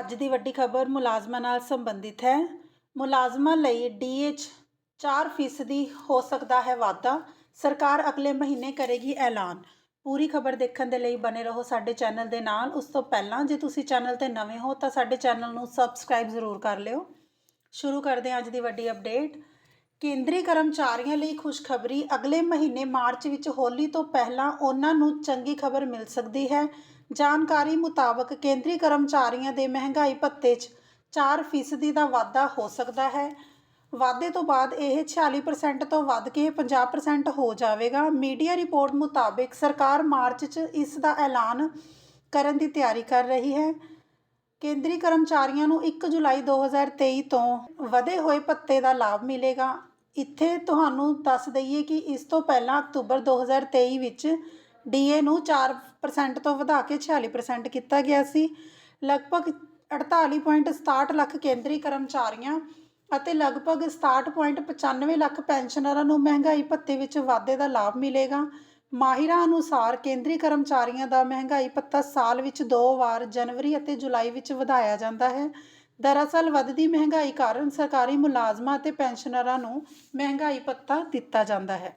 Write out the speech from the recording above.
ਅੱਜ ਦੀ ਵੱਡੀ ਖਬਰ ਮੁਲਾਜ਼ਮਾਂ ਨਾਲ ਸੰਬੰਧਿਤ ਹੈ। ਮੁਲਾਜ਼ਮਾਂ ਲਈ ਡੀਏਚ 4% ਹੋ ਸਕਦਾ ਹੈ ਵਾਧਾ। ਸਰਕਾਰ ਅਗਲੇ ਮਹੀਨੇ ਕਰੇਗੀ ਐਲਾਨ। ਪੂਰੀ ਖਬਰ ਦੇਖਣ ਦੇ ਲਈ ਬਨੇ ਰਹੋ ਸਾਡੇ ਚੈਨਲ ਦੇ ਨਾਲ। ਉਸ ਤੋਂ ਪਹਿਲਾਂ ਜੇ ਤੁਸੀਂ ਚੈਨਲ ਤੇ ਨਵੇਂ ਹੋ ਤਾਂ ਸਾਡੇ ਚੈਨਲ ਨੂੰ ਸਬਸਕ੍ਰਾਈਬ ਜ਼ਰੂਰ ਕਰ ਲਿਓ। ਸ਼ੁਰੂ ਕਰਦੇ ਹਾਂ ਅੱਜ ਦੀ ਵੱਡੀ ਅਪਡੇਟ। ਕੇਂਦਰੀ ਕਰਮਚਾਰੀਆਂ ਲਈ ਖੁਸ਼ਖਬਰੀ। ਅਗਲੇ ਮਹੀਨੇ ਮਾਰਚ ਵਿੱਚ ਹੋਲੀ ਤੋਂ ਪਹਿਲਾਂ ਉਹਨਾਂ ਨੂੰ ਚੰਗੀ ਖਬਰ ਮਿਲ ਸਕਦੀ ਹੈ। ਜਾਣਕਾਰੀ ਮੁਤਾਬਕ ਕੇਂਦਰੀ ਕਰਮਚਾਰੀਆਂ ਦੇ ਮਹਿੰਗਾਈ ਭੱਤੇ 'ਚ 4% ਦਾ ਵਾਧਾ ਹੋ ਸਕਦਾ ਹੈ। ਵਾਧੇ ਤੋਂ ਬਾਅਦ ਇਹ 46% ਤੋਂ ਵੱਧ ਕੇ 50% ਹੋ ਜਾਵੇਗਾ। ਮੀਡੀਆ ਰਿਪੋਰਟ ਮੁਤਾਬਕ ਸਰਕਾਰ ਮਾਰਚ 'ਚ ਇਸ ਦਾ ਐਲਾਨ ਕਰਨ ਦੀ ਤਿਆਰੀ ਕਰ ਰਹੀ ਹੈ। ਕੇਂਦਰੀ ਕਰਮਚਾਰੀਆਂ ਨੂੰ 1 ਜੁਲਾਈ 2023 ਤੋਂ ਵਧੇ ਹੋਏ ਭੱਤੇ ਦਾ ਲਾਭ ਮਿਲੇਗਾ। ਇੱਥੇ ਤੁਹਾਨੂੰ ਦੱਸ ਦਈਏ ਕਿ ਇਸ ਤੋਂ ਪਹਿਲਾਂ ਅਕਤੂਬਰ 2023 ਵਿੱਚ ਡੀਏ ਨੂੰ 4% ਤੋਂ ਵਧਾ ਕੇ 46% ਕੀਤਾ ਗਿਆ ਸੀ। ਲਗਭਗ 48.67 ਲੱਖ ਕੇਂਦਰੀ ਕਰਮਚਾਰੀਆਂ ਅਤੇ ਲਗਭਗ 67.95 ਲੱਖ ਪੈਨਸ਼ਨਰਾਂ ਨੂੰ ਮਹਿੰਗਾਈ ਭੱਤੇ ਵਿੱਚ ਵਾਧੇ ਦਾ ਲਾਭ ਮਿਲੇਗਾ। ਮਾਹਿਰਾਂ ਅਨੁਸਾਰ ਕੇਂਦਰੀ ਕਰਮਚਾਰੀਆਂ ਦਾ ਮਹਿੰਗਾਈ ਭੱਤਾ ਸਾਲ ਵਿੱਚ ਦੋ ਵਾਰ ਜਨਵਰੀ ਅਤੇ ਜੁਲਾਈ ਵਿੱਚ ਵਧਾਇਆ ਜਾਂਦਾ ਹੈ। ਦਰਅਸਲ ਵੱਧਦੀ ਮਹਿੰਗਾਈ ਕਾਰਨ ਸਰਕਾਰੀ ਮੁਲਾਜ਼ਮਾਂ ਅਤੇ ਪੈਨਸ਼ਨਰਾਂ ਨੂੰ ਮਹਿੰਗਾਈ ਭੱਤਾ ਦਿੱਤਾ ਜਾਂਦਾ ਹੈ।